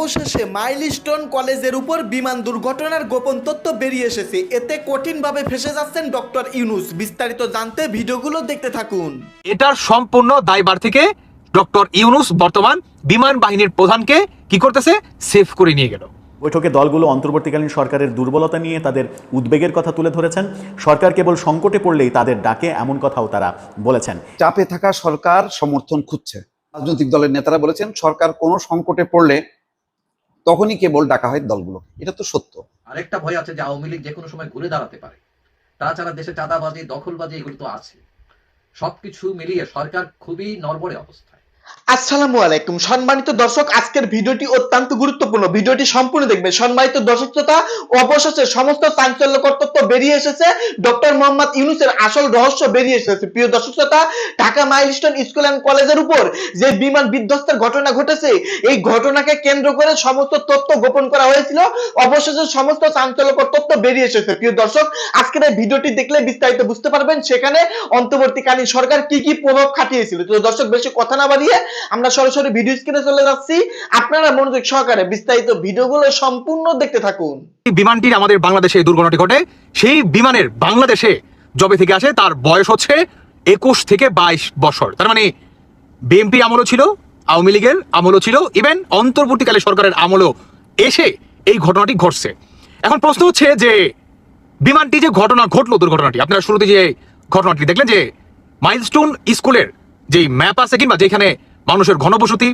অবশেষে মাইলস্টোন কলেজের উপর বিমান দুর্ঘটনার গোপন তথ্য বেরিয়ে এসেছে। এতে কঠিনভাবে ফেসে যাচ্ছেন ডক্টর ইউনুস। বিস্তারিত জানতে ভিডিওগুলো দেখতে থাকুন। এটার সম্পূর্ণ দায়ভার থেকে ডক্টর ইউনুস বর্তমান বিমান বাহিনীর প্রধানকে কি করতেছে? সেফ করে নিয়ে গেল। বৈঠকে দলগুলো অন্তর্বর্তীকালীন সরকারের দুর্বলতা নিয়ে তাদের উদ্বেগের কথা তুলে ধরেছেন। সরকার কেবল সংকটে পড়লেই তাদের ডাকে এমন কথাও তারা বলেছেন। চাপে থাকা সরকার সমর্থন খুঁজছে। রাজনৈতিক দলের নেতারা বলেছেন সরকার কোনো সংকটে পড়লে তখনই কেবল ডাকা হয় দলগুলো। এটা তো সত্য। আরেকটা ভয় আছে যে আওয়ামী লীগ যে কোনো সময় ঘুরে দাঁড়াতে পারে। তাছাড়া দেশে চাঁদাবাজি, দখলবাজি এগুলো তো আছে। সবকিছু মিলিয়ে সরকার খুবই নরবরে অবস্থায়। আসসালামু আলাইকুম। সম্মানিত দর্শক, আজকের ভিডিওটি অত্যন্ত গুরুত্বপূর্ণ। ভিডিওটি সম্পূর্ণ দেখবেন। সম্মানিত দর্শক শ্রোতা, অবশেষে সমস্ত চাঞ্চল্যকর তথ্য বেরিয়ে এসেছে। ডক্টর মোহাম্মদ ইউনুসের আসল রহস্য বেরিয়ে এসেছে। প্রিয় দর্শক শ্রোতা, ঢাকা মাইলস্টোন স্কুল অ্যান্ড কলেজের উপর যে বিমান বিধ্বস্তের ঘটনা ঘটেছে, এই ঘটনাকে কেন্দ্র করে সমস্ত তথ্য গোপন করা হয়েছিল। অবশেষে সমস্ত চাঞ্চল্যকর তথ্য বেরিয়ে এসেছে। প্রিয় দর্শক, আজকের এই ভিডিওটি দেখলে বিস্তারিত বুঝতে পারবেন সেখানে অন্তর্বর্তীকালীন সরকার কি কি প্রভাব খাটিয়েছিল। তো দর্শক, বেশি কথা না বাড়িয়ে আমরা সরাসরি ভিডিও স্ক্রিনে চলে যাচ্ছি। আপনারা মনোযোগ সহকারে বিস্তারিত ভিডিওগুলো সম্পূর্ণ দেখতে থাকুন। বিমানটির আমাদের বাংলাদেশে দুর্ঘটনাটি ঘটে। সেই বিমানের বাংলাদেশে জবে থেকে আসে, তার বয়স হচ্ছে একুশ থেকে বাইশ বছর। তার মানে বিএনপি আমলও ছিল, আওয়ামী লীগের আমলও ছিল ইভেন অন্তর্বর্তীকালে সরকারের আমলও এসে এই ঘটনাটি ঘটছে। এখন প্রশ্ন হচ্ছে যে, বিমানটি যে ঘটনা ঘটলো দুর্ঘটনাটি, আপনারা শুরুতে যে ঘটনাটি দেখলেন যে, মাইলস্টোন স্কুলের যেই ম্যাপ আছে কিংবা যেখানে মানুষের ঘনবসতি,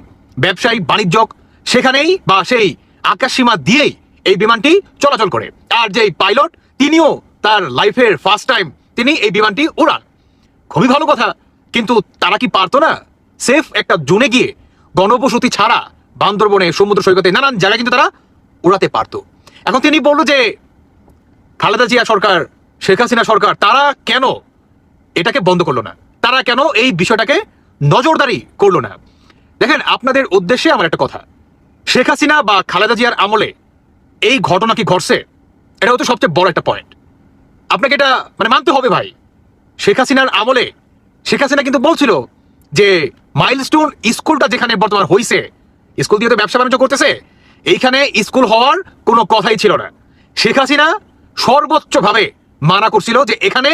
ব্যবসায়ী, বাণিজ্যক, সেখানেই বা সেই আকাশসীমা দিয়েই এই বিমানটি চলাচল করে। আর যেই পাইলট, তিনিও তার লাইফের ফার্স্ট টাইম তিনি এই বিমানটি উড়ান। খুবই ভালো কথা, কিন্তু তারা কি পারতো না? সেফ একটা জোনে গিয়ে গণবসতি ছাড়া বান্দরবনে সমুদ্র সৈকতে নানান জায়গায় কিন্তু তারা উড়াতে পারতো। এখন তিনি বলল যে, খালেদা জিয়া সরকার, শেখ হাসিনা সরকার, তারা কেন এটাকে বন্ধ করল না? তারা কেন এই বিষয়টাকে নজরদারি করল না। দেখেন, আপনাদের উদ্দেশ্যে আমার একটা কথা। শেখ হাসিনা বা খালেদা জিয়ার আমলে এই ঘটনা কি ঘটছে? এটা হচ্ছে সবচেয়ে বড় একটা পয়েন্ট আপনাকে এটা মানে মানতে হবে ভাই। শেখ হাসিনার আমলে, শেখ হাসিনা কিন্তু বলছিল যে মাইলস্টোন স্কুলটা যেখানে বর্তমান হয়েছে স্কুল দিয়ে তো ব্যবসা বাণিজ্য করতেছে, এইখানে স্কুল হওয়ার কোনো কথাই ছিল না। শেখ হাসিনা সর্বোচ্চভাবে মানা করছিল যে এখানে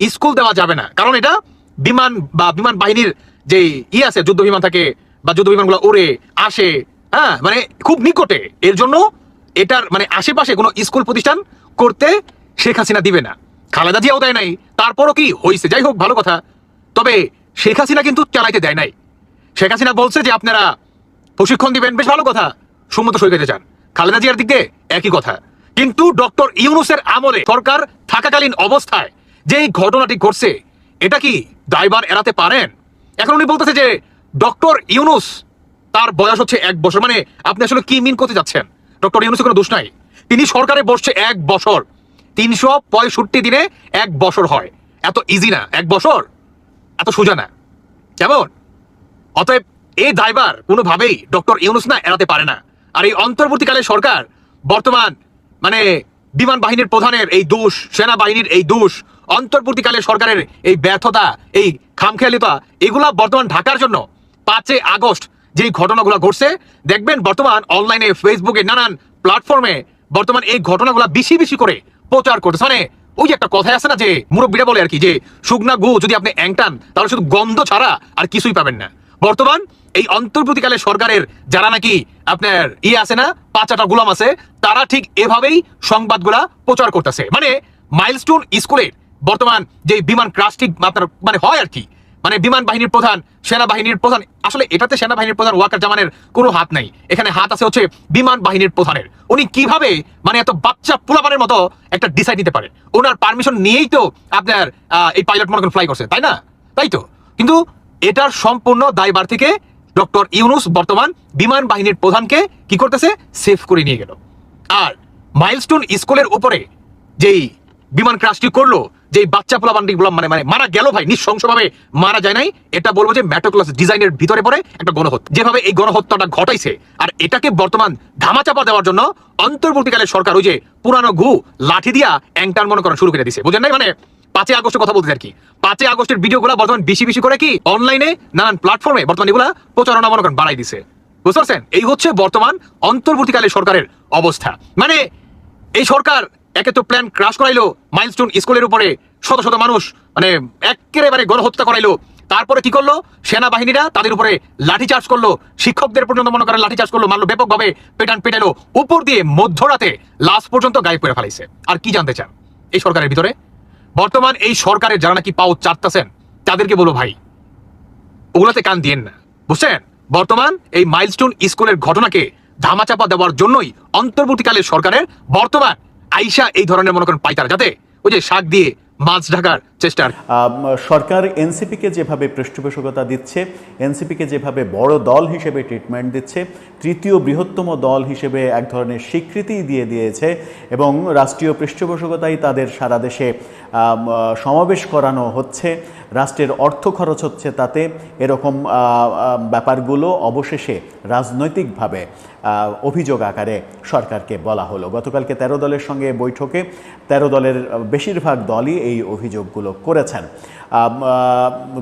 স্কুল দেওয়া যাবে না। কারণ এটা বিমান বা বিমান বাহিনীর যে ই আছে যুদ্ধ বিমান থাকে বা যুদ্ধ বিমানগুলো ওড়ে, আসে হ্যাঁ মানে খুব নিকটে। এর জন্য এটার মানে আশেপাশে কোনো স্কুল প্রতিষ্ঠান করতে শেখ হাসিনা দিবে না। খালেদা জিয়াও দেয় নাই, তারপরও কি হয়েছে যাই হোক, ভালো কথা। তবে শেখ হাসিনা কিন্তু চালাইতে দেয় নাই। শেখ হাসিনা বলছে যে আপনারা প্রশিক্ষণ দিবেন, বেশ ভালো কথা। সমুদ্র সৈকতে যান। খালেদা জিয়ার দিক দিয়ে একই কথা। কিন্তু ডক্টর ইউনুসের আমলে সরকার থাকাকালীন অবস্থায় যে ঘটনাটি ঘটছে, এটা কি দায়বার এড়াতে পারেন? এখন উনি বলতেছে যে, ডক্টর ইউনুস, তার বয়স হচ্ছে এক বছর। মানে আপনি আসলে কি মিন করতে যাচ্ছেন? ডক্টর ইউনুসের কোনো দোষ নাই। তিনি সরকারে বসছে এক বছর। তিনশো পঁয়ষট্টি দিনে এক বছর হয়। এত ইজি না। এক বছর? এত সোজা না। কেমন? অতএব এই দায়বার কোনোভাবেই ডক্টর ইউনুস না এড়াতে পারে না। আর এই অন্তর্বর্তীকালে সরকার বর্তমান মানে বিমান বাহিনীর প্রধানের এই দোষ, সেনাবাহিনীর এই দোষ অন্তর্বর্তীকালে সরকারের এই ব্যর্থতা, এই খামখেয়ালিতা, এগুলা বর্তমান ঢাকার জন্য। পাঁচই আগস্ট যেই ঘটনাগুলো ঘটছে, দেখবেন বর্তমান অনলাইনে, ফেসবুকে নানান প্ল্যাটফর্মে বর্তমান এই ঘটনাগুলো বেশি বেশি করে প্রচার করতেছে। মানে ওই একটা কথাই আছে না যে, মুরব্বীরা বলে আর কি যে, শুকনা গু যদি আপনি অ্যাংটান তাহলে শুধু গন্ধ ছাড়া আর কিছুই পাবেন না। বর্তমান এই অন্তর্বর্তীকালে সরকারের যারা নাকি আপনার ইয়ে আছে না পাঁচাটা গোলাম আছে, তারা ঠিক এভাবেই সংবাদগুলা প্রচার করতেছে। মানে মাইলস্টোন স্কুলের বর্তমান যে বিমান ক্রাশটি আপনার মানে হয় আর কি মানে বিমান বাহিনীর প্রধান, সেনাবাহিনীর প্রধান, আসলে এটাতে সেনাবাহিনীর প্রধান ওয়াকার জামানের কোনো হাত নাই। এখানে হাত আছে হচ্ছে বিমান বাহিনীর প্রধানের। উনি কীভাবে মানে এত বাচ্চা পোলাপানের মতো একটা ডিসাইড নিতে পারেন ওনার পারমিশন নিয়েই তো আপনার এই পাইলট মনে ফ্লাই করছে, তাই না? তাই তো? কিন্তু এটার সম্পূর্ণ দায়বার থেকে ডক্টর ইউনুস বর্তমান বিমান বাহিনীর প্রধানকে কি করতেছে? সেফ করে নিয়ে গেল। আর মাইলস্টোন স্কুলের উপরে যেই বিমান ক্রাশটি করল যে বাচ্চা পোলা বান্ডি মানে মানে মারা গেল ভাই, নিঃশংসভাবে মারা যায় নাই, এটা বলব যে ম্যাটোক্লাস ডিজাইনের ভিতরে পড়ে একটা গণহত্যা। যেভাবে এই গণহত্যাটা ঘটাইছে, আর এটাকে বর্তমান ধামাচাপা দেওয়ার জন্য অন্তর্বর্তীকালে সরকার ওই যে পুরানো ঘু, লাঠি দিয়া অ্যাংটার মনে করা শুরু করে দিছে বুঝেন নাই? মানে পাঁচই আগস্টের কথা বলতে আর কি। পাঁচই আগস্টের ভিডিও ভিডিওগুলো বর্তমান বেশি বেশি করে কি অনলাইনে নানান প্ল্যাটফর্মে বর্তমান এগুলা প্রচারণা মনে করেন বাড়াই দিছে। বুঝতে পারছেন? এই হচ্ছে বর্তমান অন্তর্বর্তীকালে সরকারের অবস্থা। মানে এই সরকার একে তো প্ল্যান ক্রাশ করাইলো, মাইলস্টোন স্কুলের উপরে। শত শত মানুষ মানে একেবারে গণহত্যা করাইলো। তারপরে কি করল? সেনাবাহিনীরা তাদের উপরে লাঠি চার্জ করল। শিক্ষকদের পর্যন্ত মনে করেন লাঠি চার্জ করল, মারলো, ব্যাপকভাবে পেটান পেটালো উপর দিয়ে মধ্যরাতে লাশ পর্যন্ত গায়ে পড়ে ফেলাইছে। আর কি জানতে চান এই সরকারের ভিতরে? বর্তমান এই সরকারের যারা নাকি পাও চারতাছেন তাদেরকে বলো ভাই। ওগুলাতে কান দিয়েন না। বুঝছেন? বর্তমান এই মাইলস্টোন স্কুলের ঘটনাকে ধামাচাপা দেওয়ার জন্যই অন্তর্বর্তীকালের সরকারের বর্তমান আইসা এই ধরনের মনে করেন পাইতারা যাতে ওই যে শাক দিয়ে মাছ ঢাকার চেষ্টা আর কি। আম, সরকার এনসিপিকে যেভাবে পৃষ্ঠপোষকতা দিচ্ছে এনসিপিকে যেভাবে বড় দল হিসেবে ট্রিটমেন্ট দিচ্ছে তৃতীয় বৃহত্তম দল হিসেবে এক ধরনের স্বীকৃতি দিয়ে দিয়েছে এবং রাষ্ট্রীয় পৃষ্ঠপোষকতাই তাদের সারা দেশে সমাবেশ করানো হচ্ছে রাষ্ট্রের অর্থ খরচ হচ্ছে তাতে। এরকম ব্যাপারগুলো অবশেষে রাজনৈতিকভাবে অভিযোগ আকারে সরকারকে বলা হলো। গতকালকে তেরো দলের সঙ্গে বৈঠকে তেরো দলের বেশিরভাগ দলই এই অভিযোগগুলো করেছেন।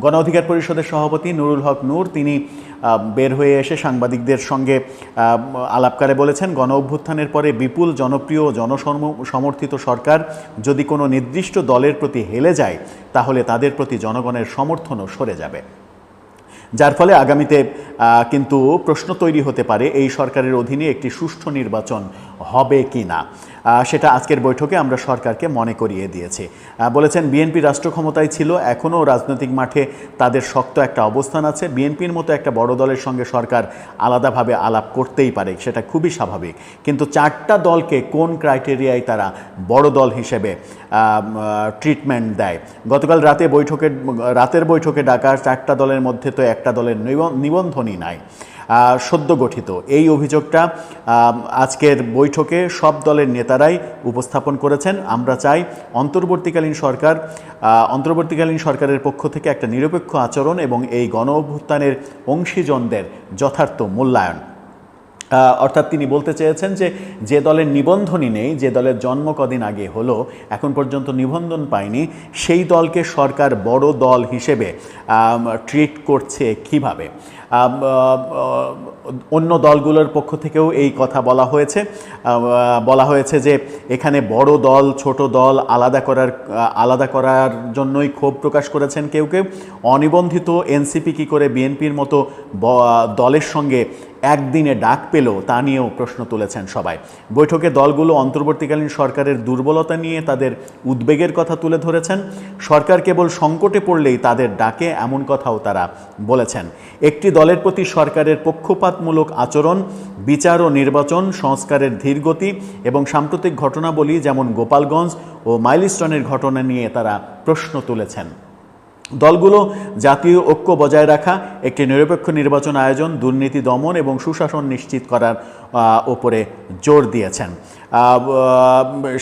গণ অধিকার পরিষদের সভাপতি নুরুল হক নূর, তিনি বের হয়ে এসে সাংবাদিকদের সঙ্গে আলাপকারে বলেছেন, গণ অভ্যুত্থানের পরে বিপুল জনপ্রিয় জনসম- সমর্থিত সরকার যদি কোনো নির্দিষ্ট দলের প্রতি হেলে যায়, তাহলে তাদের প্রতি জনগণের সমর্থনও সরে যাবে। যার ফলে আগামীতে কিন্তু প্রশ্ন তৈরি হতে পারে, এই সরকারের অধীনে একটি সুষ্ঠু নির্বাচন হবে কি না সেটা আজকের বৈঠকে আমরা সরকারকে মনে করিয়ে দিয়েছি। বলেছেন, বিএনপি রাষ্ট্র ক্ষমতায় ছিল, এখনও রাজনৈতিক মাঠে তাদের শক্ত একটা অবস্থান আছে। বিএনপির মতো একটা বড় দলের সঙ্গে সরকার আলাদাভাবে আলাপ করতেই পারে, সেটা খুবই স্বাভাবিক। কিন্তু চারটা দলকে কোন ক্রাইটেরিয়ায় তারা বড় দল হিসেবে ট্রিটমেন্ট দেয়? গতকাল রাতে বৈঠকের, রাতের বৈঠকে ডাকা চারটা দলের মধ্যে তো একটা দলের নিবন্ধনই নাই। সদ্য গঠিত। এই অভিযোগটা আজকের বৈঠকে সব দলের নেতারাই উপস্থাপন করেছেন। আমরা চাই অন্তর্বর্তীকালীন সরকার অন্তর্বর্তীকালীন সরকারের পক্ষ থেকে একটা নিরপেক্ষ আচরণ এবং এই গণ অভ্যুত্থানের অংশীজনদের যথার্থ মূল্যায়ন। অর্থাৎ তিনি বলতে চেয়েছেন যে যে দলের নিবন্ধনই নেই, যে দলের জন্ম কদিন আগে হলো, এখন পর্যন্ত নিবন্ধন পায়নি, সেই দলকে সরকার বড় দল হিসেবে ট্রিট করছে কীভাবে? অন্য দলগুলোর পক্ষ থেকেও এই কথা বলা হয়েছে। বলা হয়েছে যে এখানে বড় দল, ছোট দল আলাদা করার আলাদা করার জন্যই ক্ষোভ প্রকাশ করেছেন কেউ কেউ। অনিবন্ধিত এনসিপি কি করে বিএনপির মতো দলের সঙ্গে একদিনে ডাক পেল তা নিয়েও প্রশ্ন তুলেছেন সবাই। বৈঠকে দলগুলো অন্তর্বর্তীকালীন সরকারের দুর্বলতা নিয়ে তাদের উদ্বেগের কথা তুলে ধরেছেন। সরকার কেবল সংকটে পড়লেই তাদের ডাকে এমন কথাও তারা বলেছেন। একটি দলের প্রতি সরকারের পক্ষপাতমূলক আচরণ, বিচার ও নির্বাচন, সংস্কারের ধীরগতি এবং সাম্প্রতিক ঘটনাবলী যেমন গোপালগঞ্জ ও মাইলস্টোনের ঘটনা নিয়ে তারা প্রশ্ন তুলেছেন। দলগুলো জাতীয় ঐক্য বজায় রাখা, একটি নিরপেক্ষ নির্বাচন আয়োজন, দুর্নীতি দমন এবং সুশাসন নিশ্চিত করার ওপরে জোর দিয়েছেন।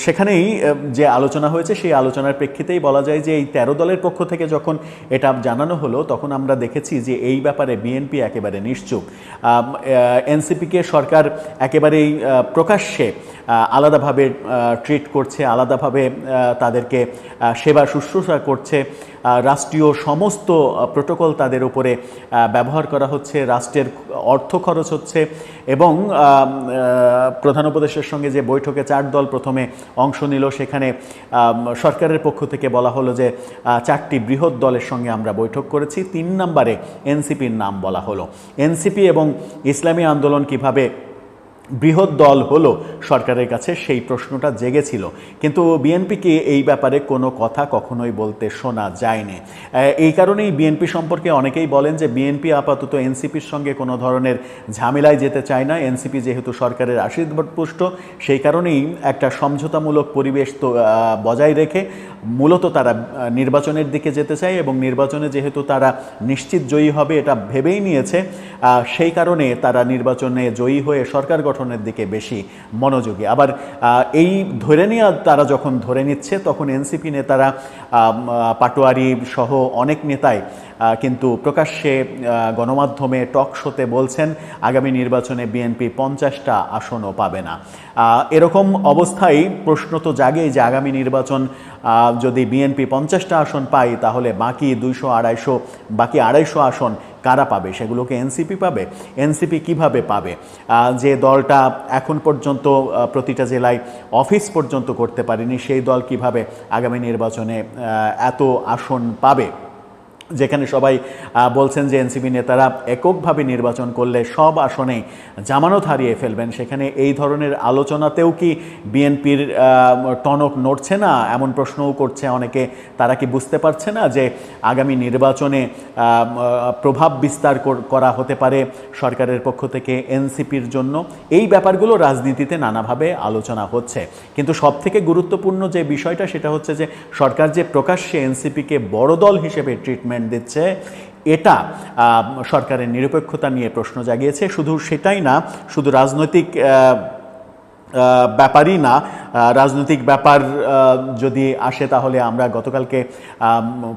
সেখানেই যে আলোচনা হয়েছে, সেই আলোচনার প্রেক্ষিতেই বলা যায় যে এই তেরো দলের পক্ষ থেকে যখন এটা জানানো হলো, তখন আমরা দেখেছি যে এই ব্যাপারে বিএনপি একেবারে নিশ্চুপ। এনসিপিকে সরকার একেবারেই প্রকাশ্যে আলাদাভাবে ট্রিট করছে, আলাদাভাবে তাদেরকে সেবা শুশ্রূষা করছে। রাষ্ট্রীয় সমস্ত প্রোটোকল তাদের উপরে ব্যবহার করা হচ্ছে, রাষ্ট্রের অর্থ খরচ হচ্ছে এবং প্রধান উপদেশের সঙ্গে যে বৈঠকে চার দল প্রথমে অংশ নিল, সেখানে সরকারের পক্ষ থেকে বলা হলো যে চারটি বৃহৎ দলের সঙ্গে আমরা বৈঠক করেছি। তিন নম্বরে এনসিপির নাম বলা হলো। এনসিপি এবং ইসলামী আন্দোলন কীভাবে বৃহৎ দল হলো সরকারের কাছে সেই প্রশ্নটা জেগেছিল। কিন্তু বিএনপিকে এই ব্যাপারে কোনো কথা কখনোই বলতে শোনা যায়নি। এই কারণেই বিএনপি সম্পর্কে অনেকেই বলেন যে বিএনপি আপাতত এনসিপির সঙ্গে কোনো ধরনের ঝামেলায় যেতে চায় না। এনসিপি যেহেতু সরকারের আশীর্বাদপুষ্ট, সেই কারণেই একটা সমঝোতামূলক পরিবেশ তো বজায় রেখে মূলত তারা নির্বাচনের দিকে যেতে চায় এবং নির্বাচনে যেহেতু তারা নিশ্চিত জয়ী হবে এটা ভেবেই নিয়েছে সেই কারণে তারা নির্বাচনে জয়ী হয়ে সরকার গঠনের দিকে বেশি মনোযোগী। আবার এই ধরে নেওয়া তারা যখন ধরে নিচ্ছে, তখন এনসিপি নেতারা পাটোয়ারি সহ অনেক নেতাই কিন্তু প্রকাশ্যে গণমাধ্যমে টক শোতে বলছেন, আগামী নির্বাচনে বিএনপি পঞ্চাশটা আসনও পাবে না। এরকম অবস্থায় প্রশ্ন তো জাগেই যে আগামী নির্বাচন যদি বিএনপি পঞ্চাশটা আসন পায়, তাহলে বাকি দুইশো আড়াইশো, বাকি আড়াইশো আসন কারা পাবে? সেগুলোকে এনসিপি পাবে? এনসিপি কীভাবে পাবে? যে দলটা এখন পর্যন্ত প্রতিটা জেলায় অফিস পর্যন্ত করতে পারেনি, সেই দল কীভাবে আগামী নির্বাচনে এত আসন পাবে? যেখানে সবাই বলছেন যে এনসিপি নেতারা এককভাবে নির্বাচন করলে সব আসনে জামানত হারিয়ে ফেলবেন। সেখানে এই ধরনের আলোচনাতেও কি বিএনপির টনক নড়ছে না? এমন প্রশ্নও করছে অনেকে। তারা কি বুঝতে পারছে না যে আগামী নির্বাচনে প্রভাব বিস্তার করা হতে পারে সরকারের পক্ষ থেকে এনসিপির জন্য? এই ব্যাপারগুলো রাজনীতিতে নানাভাবে আলোচনা হচ্ছে। কিন্তু সব থেকে গুরুত্বপূর্ণ যে বিষয়টা, সেটা হচ্ছে যে সরকার যে প্রকাশ্যে এনসিপিকে বড় দল হিসেবে ট্রিটমেন্ট দিচ্ছে। এটা সরকারের নিরপেক্ষতা নিয়ে প্রশ্ন জাগিয়েছে। শুধু সেটাই না শুধু রাজনৈতিক ব্যাপারই না। রাজনৈতিক ব্যাপার যদি আসে তাহলে আমরা গতকালকে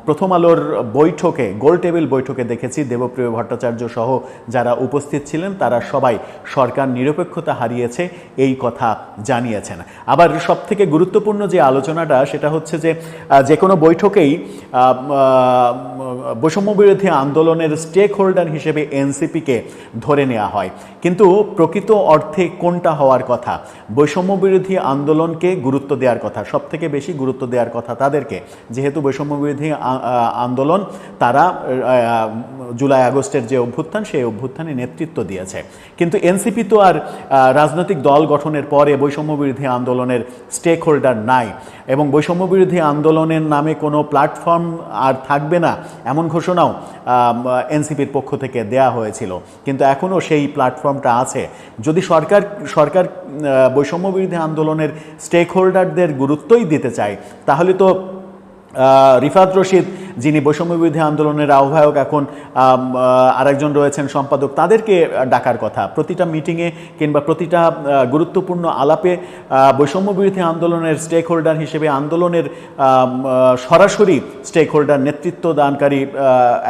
প্রথম আলোর বৈঠকে গোল টেবিল বৈঠকে দেখেছি দেবপ্রিয় ভট্টাচার্য সহ যারা উপস্থিত ছিলেন তারা সবাই সরকার নিরপেক্ষতা হারিয়েছে এই কথা জানিয়েছেন। আবার সব থেকে গুরুত্বপূর্ণ যে আলোচনাটা সেটা হচ্ছে যে যে কোনো বৈঠকেই আহ, আহ, বৈষম্য বিরোধী আন্দোলনের স্টেক হোল্ডার হিসেবে এনসিপিকে ধরে নেওয়া হয়। কিন্তু প্রকৃত অর্থে কোনটা হওয়ার কথা? বৈষম্য বিরোধী আন্দোলনকে গুরুত্ব দেওয়ার কথা সব থেকে বেশি গুরুত্ব দেওয়ার কথা তাদেরকে। যেহেতু বৈষম্য বিরোধী আন্দোলন তারা জুলাই আগস্টের যে অভ্যুত্থান, সেই অভ্যুত্থানে নেতৃত্ব দিয়েছে। কিন্তু এনসিপি তো আর রাজনৈতিক দল গঠনের পরে বৈষম্য বিরোধী আন্দোলনের স্টেক হোল্ডার নাই। এবং বৈষম্য বিরোধী আন্দোলনের নামে কোনো প্ল্যাটফর্ম আর থাকবে না, এমন ঘোষণাও এনসিপির পক্ষ থেকে দেয়া হয়েছিল। কিন্তু এখনও সেই প্ল্যাটফর্মটা আছে। যদি সরকার সরকার বৈষম্য বিরোধী আন্দোলনের স্টেক হোল্ডারদের গুরুত্বই দিতে চায়। তাহলে তো রিফাত রশিদ যিনি বৈষম্য বিরোধী আন্দোলনের আহ্বায়ক এখন আরেকজন রয়েছেন সম্পাদক তাদেরকে ডাকার কথা। প্রতিটা মিটিংয়ে কিংবা প্রতিটা গুরুত্বপূর্ণ আলাপে আহ, বৈষম্য বিরোধী আন্দোলনের স্টেক হোল্ডার হিসেবে আন্দোলনের সরাসরি স্টেক হোল্ডার নেতৃত্ব দানকারী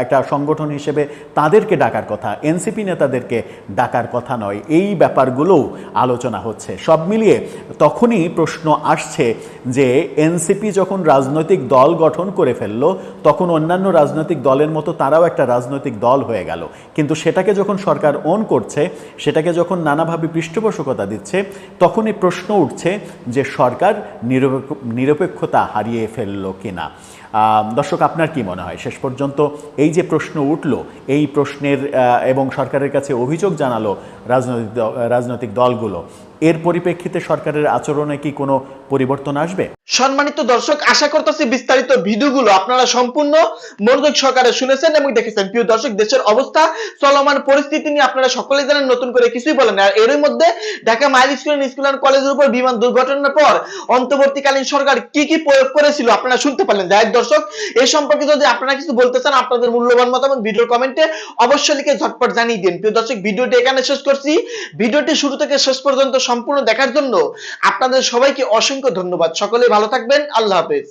একটা সংগঠন হিসেবে তাদেরকে ডাকার কথা। এনসিপি নেতাদেরকে ডাকার কথা নয়। এই ব্যাপারগুলোও আলোচনা হচ্ছে। সব মিলিয়ে তখনই প্রশ্ন আসছে যে এনসিপি যখন রাজনৈতিক দল গঠন করে ফেলল তখন অন্যান্য রাজনৈতিক দলের মতো তারাও একটা রাজনৈতিক দল হয়ে গেল। কিন্তু সেটাকে যখন সরকার অন করছে, সেটাকে যখন নানাভাবে পৃষ্ঠপোষকতা দিচ্ছে, তখনই প্রশ্ন উঠছে যে সরকার নিরপেক্ষ- নিরপেক্ষতা হারিয়ে ফেলল কিনা। দর্শক, আপনার কি মনে হয়? শেষ পর্যন্ত এই যে প্রশ্ন উঠল, এই প্রশ্নের এবং সরকারের কাছে অভিযোগ জানালো রাজনৈতিক রাজনৈতিক দলগুলো, এর পরিপ্রেক্ষিতে সরকারের আচরণে কি কোনো পরিবর্তন আসবে? সম্মানিত দর্শক, আশা করতেছি বিস্তারিত ভিডিওগুলো আপনারা সম্পূর্ণ মনোযোগ সহকারে শুনেছেন এবং দেখেছেন। প্রিয় দর্শক, দেশের অবস্থা, চলমান পরিস্থিতি নিয়ে আপনারা সকলে জানেন, নতুন করে কিছুই বলেন আর এরই মধ্যে Dhaka mile school school and কলেজের উপর বিমান দুর্ঘটনার পর অন্তর্বর্তীকালীন সরকার কি কি প্রয়োগ করেছিল আপনারা শুনতে পারলেন যাই হোক দর্শক, এ সম্পর্কে যদি আপনারা কিছু বলতে চান, আপনাদের মূল্যবান মতামত ভিডিওর কমেন্টে অবশ্যই লিখে ঝটপট জানিয়ে দিন। প্রিয় দর্শক, ভিডিওটি এখানে শেষ করছি। ভিডিওটি শুরু থেকে শেষ পর্যন্ত সম্পূর্ণ দেখার জন্য আপনাদের সবাইকে অসংখ্য ধন্যবাদ। সকলে ভালো থাকবেন। আল্লাহ হাফেজ।